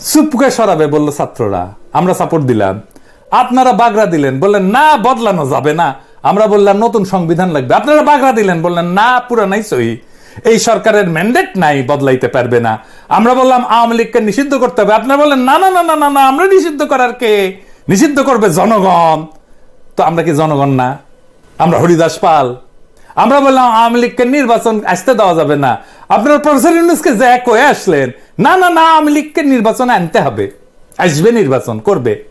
চুপকে সরাবে বলল ছাত্ররা। আমরা সাপোর্ট দিলাম। আপনারা বাগড়া দিলেন। বললেন, না, বদলানো যাবে না। আমরা বললাম, নতুন সংবিধান লাগবে। আপনারা বাগড়া দিলেন। বললেন, না পুরানাই সহি এই সরকারের ম্যান্ডেট নাই, বদলাইতে পারবে না। আমরা বললাম, আওয়ামী লীগকে নিষিদ্ধ করতে হবে। আপনারা বললেন, না না না না না না, আমরা নিষিদ্ধ করার কে? নিষিদ্ধ করবে জনগণ। তো আমরা কি জনগণ না? আমরা হরিদাস পাল। আমরা বললাম, আওয়ামী লীগকে নির্বাচন আসতে দেওয়া যাবে না। আপনারা প্রফেসর ইউনুসকে যে কয়ে আসলেন, না না না, আওয়ামী লীগকে নির্বাচনে আনতে হবে। আসবে নির্বাচন, করবে।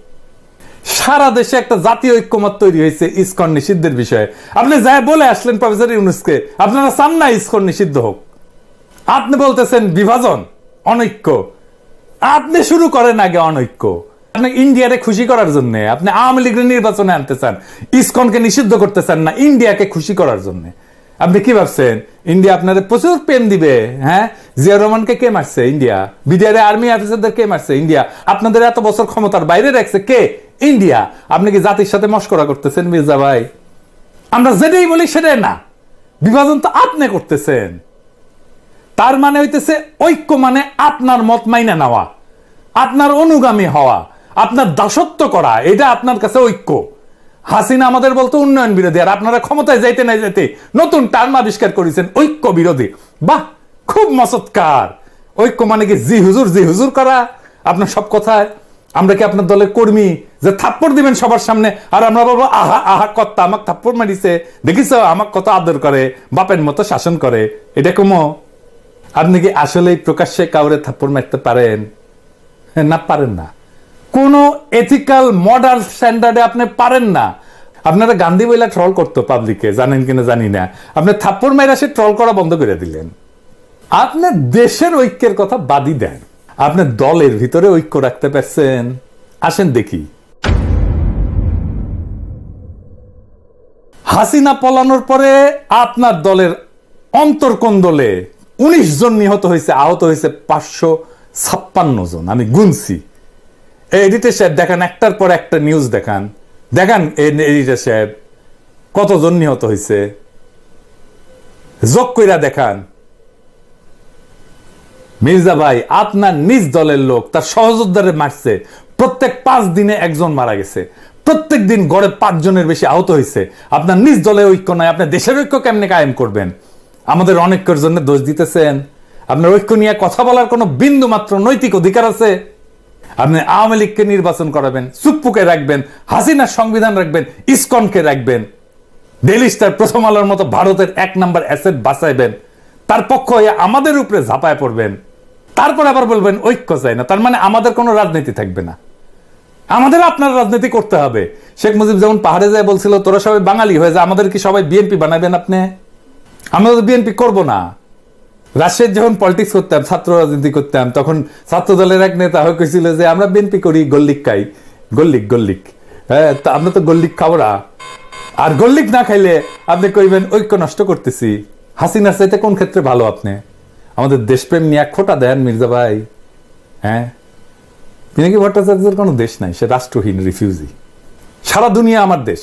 সারা দেশে একটা জাতীয় ঐক্যমত তৈরি হয়েছে ইসকন নিষিদ্ধের বিষয়ে। আপনি যা বলে আসলেন প্রফেসর ইউনুসকে, আপনারা চান না ইসকন নিষিদ্ধ হোক। আপনি বলতেছেন বিভাজন, অনৈক্য। আপনি শুরু করেন আগে অনৈক্য। আপনি ইন্ডিয়াকে খুশি করার জন্য, আপনি আওয়ামী লীগের নির্বাচনে আনতে চান, ইসকনকে নিষিদ্ধ করতে চান না, ইন্ডিয়াকে খুশি করার জন্য। আপনি কি ভাবছেন? ইন্ডিয়া আপনাদের প্রচুর প্রেম দিবে হ্যাঁ? জিয়া রহমানকে কে মারছে ইন্ডিয়া? বিডিআর আর্মি অফিসারদের কে মারছে ইন্ডিয়া? আপনাদের এত বছর ক্ষমতার বাইরে রাখছে কে? ইন্ডিয়া। আপনি কি জাতির সাথে মস্করা করতেছেন মির্জা ভাই? আমরা যেটাই বলি সেটাই না। বিভাজন তো আপনি করতেছেন। তার মানে হইতেছে ঐক্য মানে আপনার মত মাইনা নেওয়া, আপনার অনুগামী হওয়া, আপনার দাসত্ব করা, এটা আপনার কাছে ঐক্য। হাসিনা আমাদের বলতো উন্নয়ন বিরোধী, আর আপনারা ক্ষমতায় যাইতে না যাইতে নতুন টার্ম আবিষ্কার করেছেন ঐক্য বিরোধী। বাহ, খুব মসৎকার। ঐক্য মানে কি জি হুজুর জি হুজুর করা? আপনার সব কথায়। আমরা কি আপনার দলের কর্মী যে থাপ্পড় দিবেন সবার সামনে? আর আমরা বলব, আহা আহা, কত্তা, আমাকে থাপ্পড় মারিছে। দেখিস আমাকে কত আদর করে, বাপের মতো শাসন করে। এটা কমো। আপনি কি আসলেই প্রকাশ্যে কাউরে থাপ্পড় মারতে পারেন? না পারেন না। কোন এথিক্যাল মডার্ন স্ট্যান্ডার্ডে আপনি পারেন না। আপনারা গান্ধী বইলা ট্রল করতো পাবলিকে জানেন কিনা জানি না। আপনি থাপ্পড় মাইরা সে ট্রল করা বন্ধ করে দিলেন। আপনি দেশের ঐক্যের কথা বাদই দেন। আপনি দলের ভিতরে ঐক্য রাখতে পারছেন। আসেন দেখি। হাসিনা পলানোর পরে আপনার দলের অন্তর্কন্দলে উনিশ জন নিহত হয়েছে, আহত হয়েছে পাঁচশো ছাপ্পান্ন জন। আমি গুনছি। এডিটর সাহেব দেখান, একটার পর একটা নিউজ দেখান। দেখান এডিটর সাহেব কতজন নিহত হয়েছে। যোগ কইরা দেখান। মির্জা ভাই, আপনার নিজ দলের লোক, তার সহযোদ্ধারে মারছে। প্রত্যেক পাঁচ দিনে একজন মারা গেছে। প্রত্যেক দিন গড়ে পাঁচজনের বেশি আহত হয়েছে। আপনার নিজ দলে ঐক্য নয় আপনার দেশের ঐক্য কেমনে কায়েম করবেন? আমাদের অনেকের জন্য দোষ দিতেছেন। আপনার ঐক্য নিয়ে কথা বলার কোনো বিন্দু মাত্র নৈতিক অধিকার আছে? আপনি আওয়ামী লীগকে নির্বাচন করাবেন, সুপ্পুকে রাখবেন, হাসিনার সংবিধান রাখবেন, ইসকনকে রাখবেন। ডেলি স্টার প্রথম আলোর মতো ভারতের এক নম্বর অ্যাসেট বাঁচাইবেন তার পক্ষ হয়ে আমাদের উপরে ঝাঁপায় পড়বেন। তারপর আবার বলবেন, ঐক্য চাই না। তার মানে আমাদের কোনো রাজনীতি থাকবে না। আমাদের আপনার রাজনীতি করতে হবে। শেখ মুজিব যেমন পাহাড়ে যায় বলছিল, তোরা সবাই বাঙালি হয়ে যায় আমাদের কি সবাই বিএনপি বানাবেন আপনি? আমরা তো বিএনপি করব না। রাজশাহীর যখন পলিটিক্স করতাম, ছাত্র রাজনীতি করতাম, তখন ছাত্র দলের এক নেতা হয়ে কইছিল যে, আমরা বিএনপি করি, গল্লিক খাই। গল্লিক গল্লিক। হ্যাঁ তা আমরা তো গল্লিক খাব না। আর গল্লিক না খাইলে আপনি কইবেন, ঐক্য নষ্ট করতেছি। হাসিনার চাইতে কোন ক্ষেত্রে ভালো আপনি? আমাদের দেশপ্রেম নিয়ে এক খোটা দেন, মির্জা ভাই। হ্যাঁ? পিনাকি ভট্টাচার্যের কোনো দেশ নাই? সে রাষ্ট্রহীন রিফিউজি সারা দুনিয়া আমার দেশ।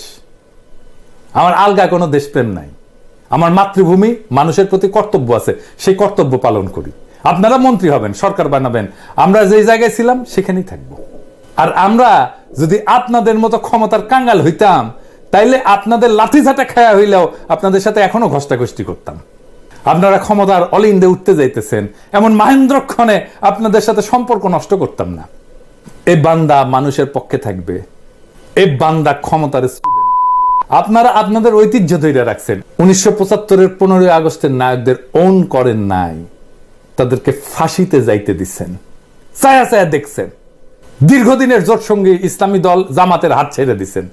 আমার আলগা কোনো দেশপ্রেম নাই। আমার মাতৃভূমি মানুষের প্রতি কর্তব্য আছে, সেই কর্তব্য পালন করি। আপনারা মন্ত্রী হবেন, সরকার বানাবেন, আমরা যেই জায়গায় ছিলাম সেখানেই থাকব। আর আমরা যদি আপনাদের মতো ক্ষমতার কাঙ্গাল হইতাম, তাইলে আপনাদের লাঠিঝাটা খায়া হইলেও আপনাদের সাথে এখনও ঘষ্টাঘষ্টি করতাম। আপনারা ক্ষমতার অলিন্দে উঠতে যাইতেছেন, এমন মাহেন্দ্রক্ষণে আপনাদের সাথে সম্পর্ক নষ্ট করতাম না। এই বান্দা মানুষের পক্ষে থাকবে এই বান্দা ক্ষমতার। আপনারা আপনাদের ঐতিহ্য ধরে রাখছেন। উনিশশো পঁচাত্তরের পনেরোই আগস্টের নায়কদের ওন করেন নাই। তাদেরকে ফাঁসিতে যাইতে দিচ্ছেন। ছায়া ছায়া দেখছেন। দীর্ঘদিনের জোট সঙ্গী ইসলামী দল জামাতের হাত ছেড়ে দিচ্ছেন।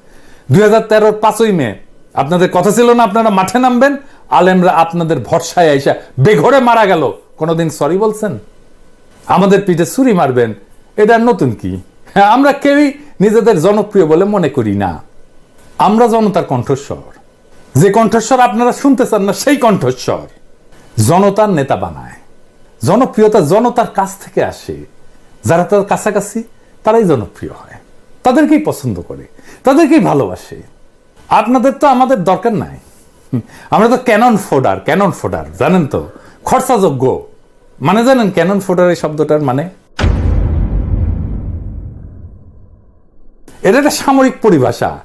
দুই হাজার তেরোর পাঁচই মে, আপনাদের কথা ছিল না, আপনারা মাঠে নামবেন। আলেমরা আপনাদের ভরসায় আইসা বেঘরে মারা গেল। কোনোদিন সরি বলছেন? আমাদের পিঠে ছুরি মারবেন। এটা নতুন কি? হ্যাঁ আমরা কেউই নিজেদের জনপ্রিয় বলে মনে করি না। আমরা জনতার কণ্ঠস্বর। যে কণ্ঠস্বর আপনারা শুনতে চান না, সেই কণ্ঠস্বর জনতার নেতা বানায়। জনপ্রিয়তা জনতার কাছ থেকে আসে। যারা তার কাছাকাছি, তারাই জনপ্রিয় হয়। তাদেরকেই পছন্দ করে, তাদেরকেই ভালোবাসে। আপনাদের তো আমাদের দরকার নাই। আমরা তো ক্যানন ফোডার ক্যানন ফোডার, জানেন তো? খরচাযোগ্য। মানে জানেন ক্যানন ফোডার এই শব্দটার মানে? এটা একটা সামরিক পরিভাষা।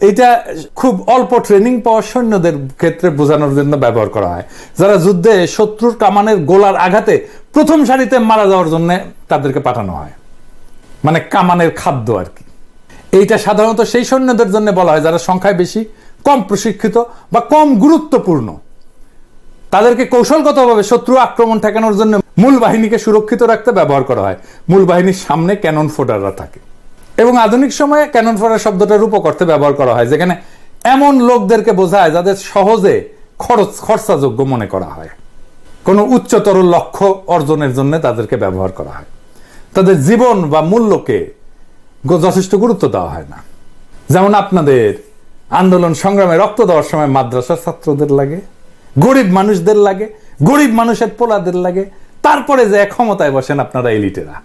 এটা খুব অল্প ট্রেনিং পাওয়া সৈন্যদের ক্ষেত্রে বোঝানোর জন্য ব্যবহার করা হয়। যারা যুদ্ধে শত্রুর কামানের গোলার আঘাতে প্রথম সারিতে মারা যাওয়ার জন্য তাদেরকে পাঠানো হয়। মানে কামানের খাদ্য আর কি। এইটা সাধারণত সেই সৈন্যদের জন্য বলা হয়, যারা সংখ্যায় বেশি, কম প্রশিক্ষিত বা কম গুরুত্বপূর্ণ। তাদেরকে কৌশলগতভাবে শত্রু আক্রমণ ঠেকানোর জন্য মূল বাহিনীকে সুরক্ষিত রাখতে ব্যবহার করা হয়। মূল বাহিনীর সামনে ক্যানন ফোটাররা থাকে। এবং আধুনিক সময়ে ক্যানন ফোটার শব্দটার উপকর্তে ব্যবহার করা হয়, যেখানে এমন লোকদেরকে বোঝায় যাদের সহজে খরচ, খরচাযোগ্য মনে করা হয়। কোনো উচ্চতর লক্ষ্য অর্জনের জন্য তাদেরকে ব্যবহার করা হয়। তাদের জীবন বা মূল্যকে যথেষ্ট গুরুত্ব দেওয়া হয় না। যেমন আপনাদের আন্দোলন সংগ্রামে রক্ত দেওয়ার সময় মাদ্রাসার ছাত্রদের লাগে, গরিব মানুষদের লাগে, গরিব মানুষের পোলাদের লাগে, তারপরে যে ক্ষমতায় বসেন আপনারা এলিটেরা,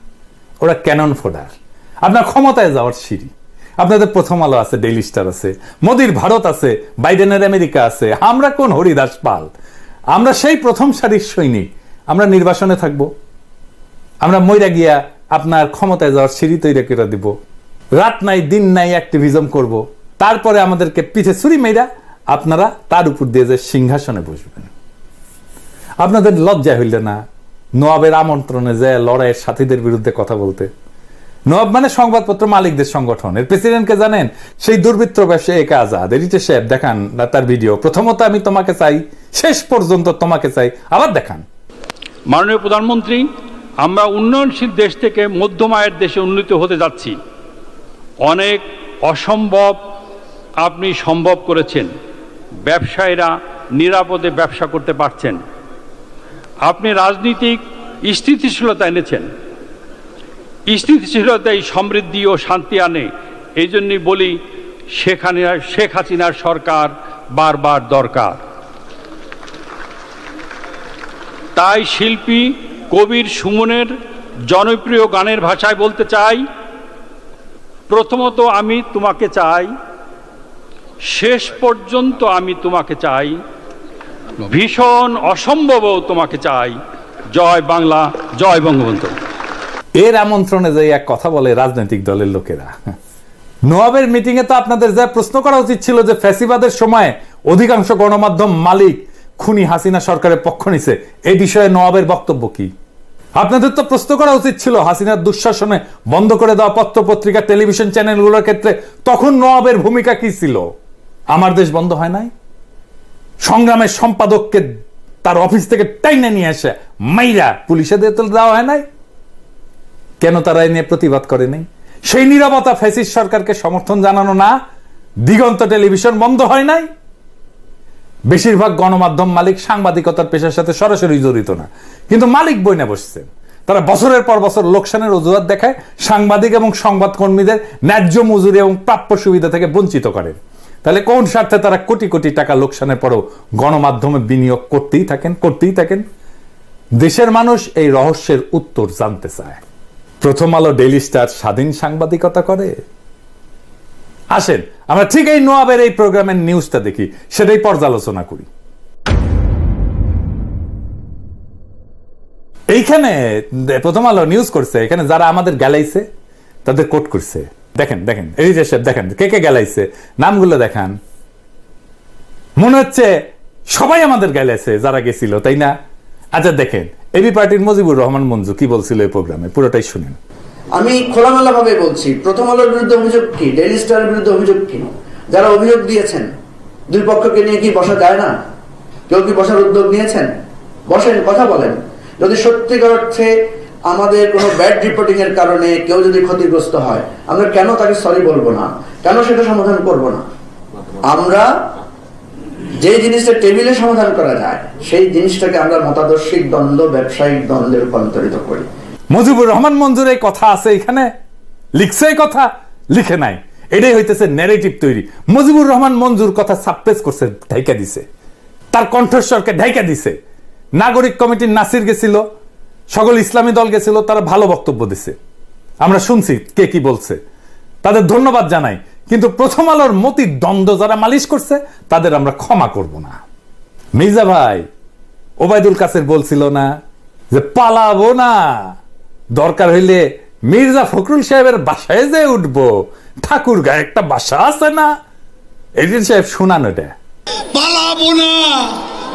ওরা ক্যানন ফোডার আপনার ক্ষমতায় যাওয়ার সিঁড়ি। আপনাদের প্রথম আলো আছে, ডেইলি স্টার আছে, মোদির ভারত আছে, বাইডেনের আমেরিকা আছে, আমরা কোন হরিদাস পাল? আমরা সেই প্রথম সারির সৈনিক, আমরা নির্বাসনে থাকব। আমরা মইরা গিয়া আপনার ক্ষমতায় যাওয়ার সিঁড়ি তৈরি করে দিব। রাত নাই, দিন নাই অ্যাক্টিভিজম করব। তারপরে আমাদেরকে পিঠে ছুরি মেয়েরা আপনারা তার উপর দিয়ে যে সিংহাসনে বসবেন। আপনাদের লজ্জা হইলে না? নোয়াবের আমন্ত্রণে যে লড়াইয়ের সাথীদের বিরুদ্ধে কথা বলতে। নোয়াব মানে সংবাদপত্র মালিকদের সংগঠন। এর প্রেসিডেন্টকে জানেন? সেই দুর্বৃত্ত ব্যবসায়ী একা আজাদ এডিটর সাহেব, দেখান তার ভিডিও প্রথমত আমি তোমাকে চাই, শেষ পর্যন্ত তোমাকে চাই, আবার দেখান। মাননীয় প্রধানমন্ত্রী, আমরা উন্নয়নশীল দেশ থেকে মধ্যম আয়ের দেশে উন্নীত হতে যাচ্ছি। অনেক অসম্ভব আপনি সম্ভব করেছেন। ব্যবসায়ীরা নিরাপদে ব্যবসা করতে পারছেন। আপনি রাজনীতিক স্থিতিশীলতা এনেছেন। স্থিতিশীলতাই সমৃদ্ধি ও শান্তি আনে। এই জন্যই বলি হাসিনার শেখ হাসিনার সরকার বারবার দরকার। তাই শিল্পী কবির সুমনের জনপ্রিয় গানের ভাষায় বলতে চাই, প্রথমত আমি তোমাকে চাই, শেষ পর্যন্ত আমি তোমাকে চাই, ভীষণ অসম্ভবও তোমাকে চাই। জয় বাংলা, জয় বঙ্গবন্ধু। এর আমন্ত্রণে যে এক কথা বলে রাজনৈতিক দলের লোকেরা। নোয়াবের মিটিং এ তো আপনাদের যা প্রশ্ন করা উচিত ছিল যে ফ্যাসিবাদের সময় অধিকাংশ গণমাধ্যম মালিক খুনি হাসিনা সরকারের পক্ষ নিছে এই বিষয়ে নোয়াবের বক্তব্য কি? আপনাদের তো প্রশ্ন করা উচিত ছিল, হাসিনার দুঃশাসনে বন্ধ করে দেওয়া পত্র পত্রিকা টেলিভিশন চ্যানেলগুলোর ক্ষেত্রে তখন নোয়াবের ভূমিকা কি ছিল? আমার দেশ বন্ধ হয় নাই? সংগ্রামের সম্পাদককে তার অফিস থেকে টাইনে নিয়ে আসে মাইরা পুলিশে দিয়ে তো দেওয়া হয় নাই? কেন তারা এ নিয়ে প্রতিবাদ করে নাই? সেই নিরবতা ফ্যাসিস্ট সরকারকে সমর্থন জানানো না, দিগন্ত টেলিভিশন বন্ধ হয় নাই? বেশিরভাগ গণমাধ্যম মালিক সাংবাদিকতার পেশার সাথে সরাসরি জড়িত না। কিন্তু মালিক বইনে বসছেন। তারা বছরের পর বছর লোকসানের অজুহাত দেখায়, সাংবাদিক এবং সংবাদকর্মীদের ন্যায্য মজুরি এবং প্রাপ্য সুবিধা থেকে বঞ্চিত করেন। তাহলে কোন স্বার্থে তারা কোটি কোটি টাকা লোকসানের পরও গণমাধ্যমে বিনিয়োগ করতেই থাকেন করতেই থাকেন? দেশের মানুষ এই রহস্যের উত্তর জানতে চায়। প্রথম আলো ডেইলি স্টার স্বাধীন সাংবাদিকতা করে? আসেন, আমরা ঠিক এই নোয়াবের এই প্রোগ্রামের নিউজটা দেখি, সেটাই পর্যালোচনা করি। এইখানে প্রথম আলো নিউজ করছে, এখানে যারা আমাদের গেলাইছে, তাদের কোট করছে। দেখেন দেখেন এই যে সাহেব, দেখেন, কে কে গেলাইছে, নামগুলো দেখান। মনে হচ্ছে সবাই আমাদের গেলেছে যারা গেছিল, তাই না? আচ্ছা দেখেন এবি পার্টির মজিবুর রহমান মঞ্জু কি বলছিল এই প্রোগ্রামে? পুরোটাই শুনেন। আমি খোলামেলা ভাবে বলছি, প্রথম আলোর বিরুদ্ধে অভিযোগ কি? ডেইলি স্টারের বিরুদ্ধে অভিযোগ কি? যারা অভিযোগ দিয়েছেন, দুই পক্ষকে নিয়ে কি বসা যায় না? কেউ কি বসার উদ্যোগ নিয়েছেন? বসেন, কথা বলেন। যদি সত্যিকার অর্থে আমাদের কোনো ব্যাড রিপোর্টিং এর কারণে কেউ যদি ক্ষতিগ্রস্ত হয়, আমরা কেন তাকে সরি বলব না? কেন সেটা সমাধান করব না? আমরা যে জিনিসটা টেবিলে সমাধান করা যায়, সেই জিনিসটাকে আমরা মতাদর্শিক দ্বন্দ্ব, ব্যবসায়িক দ্বন্দ্বে রূপান্তরিত করি। মুজিবুর রহমান মঞ্জুর এই কথা আছে এখানে? লিখছে এই কথা? লিখে নাই। এটাই হইতেছে ন্যারেটিভ তৈরি। মুজিবুর রহমান মঞ্জুর কথা সাপ্রেস করছে, ঢাইকা দিছে। তার কণ্ঠস্বরকে ঢাইকা দিছে। নাগরিক কমিটির নাসির গেছিল, সকল ইসলামী দল গেছিল, তারা ভালো বক্তব্য দিছে। আমরা শুনছি কে কি বলছে। তাদের ধন্যবাদ জানাই। কিন্তু প্রথম আলোর মতির দ্বন্দ্ব যারা মালিশ করছে, তাদের আমরা ক্ষমা করব না। মির্জা ভাই, ওবায়দুল কাসের বলছিল না যে পালাবো না। দরকার হইলে মির্জা ফখরুল সাহেবের বাসায় যে উঠবো। ঠাকুর গায়ে একটা বাসা আছে না? এডিন সাহেব শোনান এটা। পালাবো না।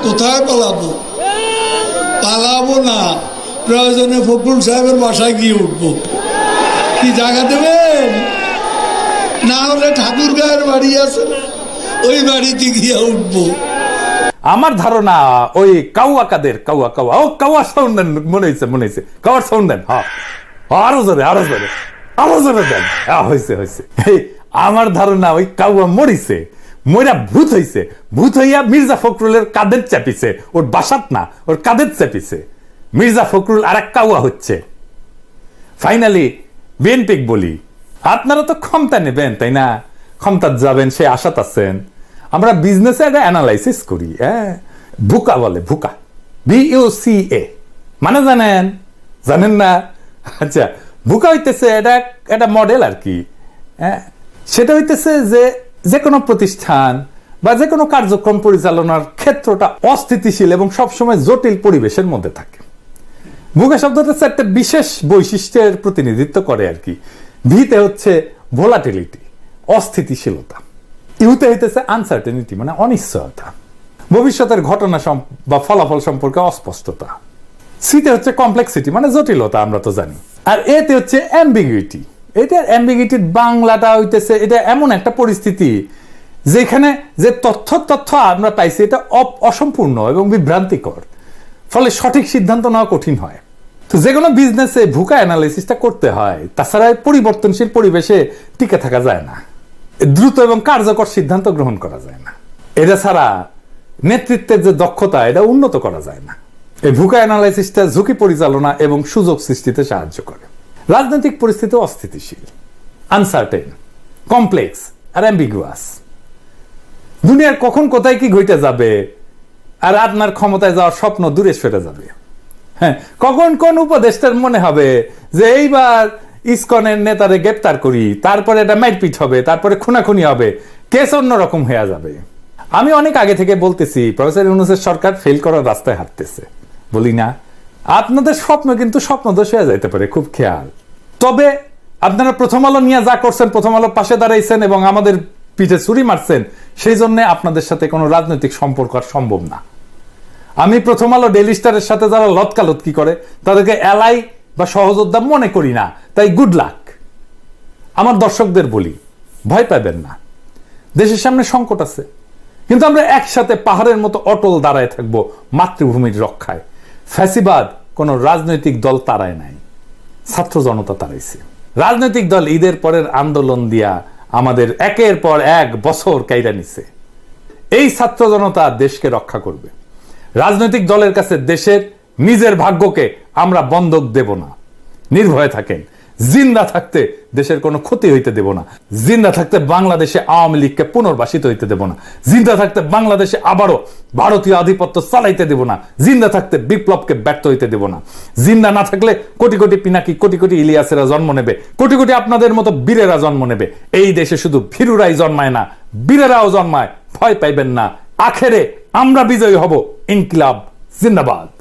কোথায় পালাবো? পালাবো না। প্রয়োজনে ফখরুল সাহেবের বাসায় গিয়ে উঠবো। কি জায়গা দেবেন? না হলে ঠাকুর গায়ের বাড়ি আছে। ওই বাড়িতে গিয়ে উঠবো। আমার ধারণা ওই কাউয়া কাদের কাউয়া কাউয়া। ও কাউয়া সাউন্ড দেন মনে হয়েছে মনে হয়েছে কাউয়ার সাউন্ড দেন হ্যাঁ। আরও জোরে আরও জোরে। আরও জোরে দেন। হ্যাঁ, হয়েছে হয়েছে আমার ধারণা ওই কাউয়া মরিছে মইরা ভূত হইছে। ভূত হইয়া মির্জা ফখরুলের কাদের চাপিছে। ওর বাসাত না ওর কাদের চাপিছে। মির্জা ফখরুল আর এক কাউয়া হচ্ছে। ফাইনালি বিএনপি বলি। আপনারা তো ক্ষমতা নেবেন, তাই না? ক্ষমতা যাবেন, সে আশাত আছেন আমরা বিজনেসে একটা অ্যানালাইসিস করি হ্যাঁ? ভুকা বলে, ভুকা। সি এ মানে জানেন? জানেন না? আচ্ছা ভুকা হইতেছে এটা একটা মডেল আর কি হ্যাঁ? সেটা হইতেছে যে যে কোনো প্রতিষ্ঠান বা যে কোনো কার্যক্রম পরিচালনার ক্ষেত্রটা অস্থিতিশীল এবং সবসময় জটিল পরিবেশের মধ্যে থাকে। ভুগা শব্দটা হচ্ছে একটা বিশেষ বৈশিষ্ট্যের প্রতিনিধিত্ব করে আর কি। ভিতে হচ্ছে ভোলাটিলিটি অস্থিতিশীলতা। ইউতে হইতেছে আনসার্টেনিটি মানে অনিশ্চয়তা। ভবিষ্যতের ঘটনা বা ফলাফল সম্পর্কে অস্পষ্টতা। সিতে হচ্ছে কমপ্লেক্সিটি মানে জটিলতা, আমরা তো জানি। আর এতে হচ্ছে অ্যাম্বিগুইটি এটার অ্যাম্বিগুইটির বাংলাটা হইতেছে, এটা এমন একটা পরিস্থিতি যেখানে যে তথ্য তথ্য আমরা পাইছি, এটা অসম্পূর্ণ এবং বিভ্রান্তিকর। ফলে সঠিক সিদ্ধান্ত নেওয়া কঠিন হয়। তো যে কোনো বিজনেসে ভুকা অ্যানালাইসিসটা করতে হয়, তাছাড়া পরিবর্তনশীল পরিবেশে টিকে থাকা যায় না। দ্রুত এবং কার্যকর সিদ্ধান্ত গ্রহণ করা যায় না। এটা ছাড়া নেতৃত্বের যে দক্ষতা, এটা উন্নত করা যায় না। এই ভুকা অ্যানালাইসিসটা ঝুঁকি পরিচালনা এবং সুযোগ সৃষ্টিতে সাহায্য করে। রাজনৈতিক পরিস্থিতি অস্থিতিশীল আনসার্টেন কমপ্লেক্স আর অ্যাম্বিগুয়াস দুনিয়ার কখন কোথায় কি ঘটে যাবে, আর আপনার ক্ষমতায় যাওয়ার স্বপ্ন দূরে সরে যাবে। হ্যাঁ কখন কোন উপদেষ্টার মনে হবে যে এইবার ইসকনের নেতারে গ্রেপ্তার করি, তারপরে এটা মারপিট হবে, তারপরে খুনাখুনি হবে, কেস অন্যরকম হয়ে যাবে। আমি অনেক আগে থেকে বলতেছি, প্রফেসর ইউনুসের সরকার ফেল করার রাস্তায় হাঁটতেছে। বলি না, আপনাদের স্বপ্ন কিন্তু স্বপ্ন দোষ হয়ে যাইতে পারে, খুব খেয়াল। তবে আপনারা প্রথম আলো নিয়ে যা করছেন, প্রথম আলো পাশে দাঁড়াইছেন এবং আমাদের পিঠে ছুরি মারছেন, সেই জন্য আপনাদের সাথে কোনো রাজনৈতিক সম্পর্ক আর সম্ভব না। আমি প্রথম আলো ডেলি স্টারের সাথে যারা লতকালতকি করে, তাদেরকে এলাই বা সহযোদ্ধা মনে করি না। তাই গুড লাক আমার দর্শকদের বলি, ভয় পাবেন না। দেশের সামনে সংকট আছে। কিন্তু আমরা একসাথে পাহাড়ের মতো অটল দাঁড়ায় থাকব মাতৃভূমির রক্ষায়। ফ্যাসিবাদ কোনো রাজনৈতিক দল তারায় নাই। ছাত্র জনতা তারাইছে রাজনৈতিক দল ঈদের পরের আন্দোলন দিয়া আমাদের একের পর এক বছর কাইরা নিছে। এই ছাত্র জনতা দেশকে রক্ষা করবে। রাজনৈতিক দলের কাছে দেশের নিজের ভাগ্যকে আমরা বন্ধক দেব না। নির্ভয়ে থাকেন। জিন্দা থাকতে দেশের কোনো ক্ষতি হইতে দেব না। জিন্দা থাকতে বাংলাদেশে আওয়ামী লীগকে পুনর্বাসিত হইতে দেব না। জিন্দা থাকতে বাংলাদেশে আবারও ভারতীয় আধিপত্য চালাইতে দেব না। জিন্দা থাকতে বিপ্লবকে ব্যর্থ হইতে দেব না। জিন্দা না থাকলে কোটি কোটি পিনাকি, কোটি কোটি ইলিয়াসেরা জন্ম নেবে। কোটি কোটি আপনাদের মতো বীরেরা জন্ম নেবে। এই দেশে শুধু ভীরুরাই জন্মায় না, বীরেরাও জন্মায়। ভয় পাইবেন না। আখেরে আমরা বিজয়ী হব। ইনকিলাব জিন্দাবাদ।